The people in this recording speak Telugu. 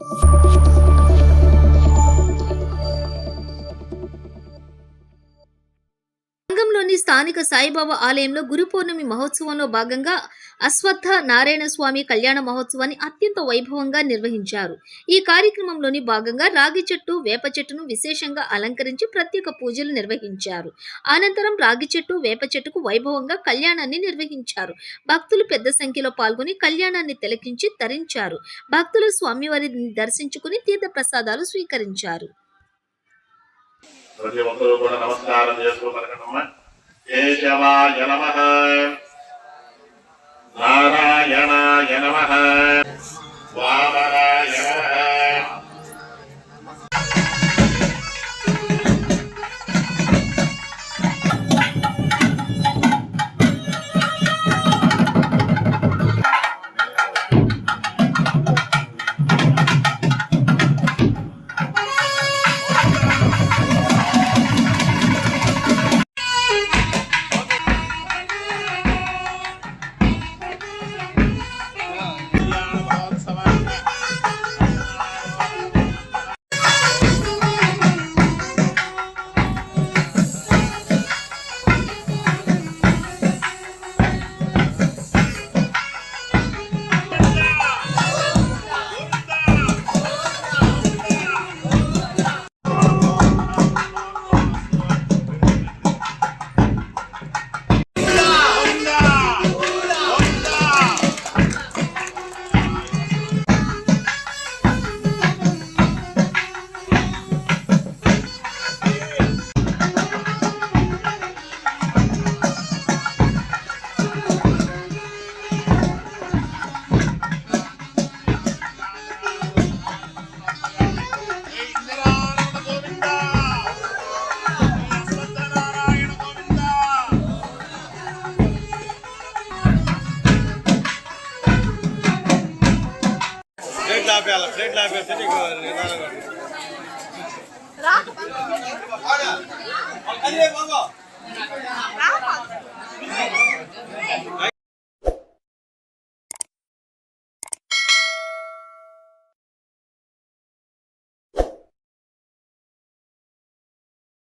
you. సంఘంలోని స్థానిక సాయిబాబా ఆలయంలో గురు పౌర్ణమి మహోత్సవంలో భాగంగా అశ్వత్థ నారాయణ స్వామి కళ్యాణ మహోత్సవాన్ని అత్యంత వైభవంగా నిర్వహించారు. ఈ కార్యక్రమంలోని భాగంగా రాగి చెట్టు వేప చెట్టును విశేషంగా అలంకరించి ప్రత్యేక పూజలు నిర్వహించారు. అనంతరం రాగి చెట్టు వేప చెట్టుకు వైభవంగా కళ్యాణాన్ని నిర్వహించారు. భక్తులు పెద్ద సంఖ్యలో పాల్గొని కళ్యాణాన్ని తిలకించి తరించారు. భక్తులు స్వామివారిని దర్శించుకుని తీర్థ ప్రసాదాలు స్వీకరించారు. ప్రతి ఒక్కరూ కూడా నమస్కారం చేసుకోమనకమ్మా కేశవాయ నమ. నారాయణాయ నమ. రేట్లు ఆపేస్తే నీకు నిదానంగా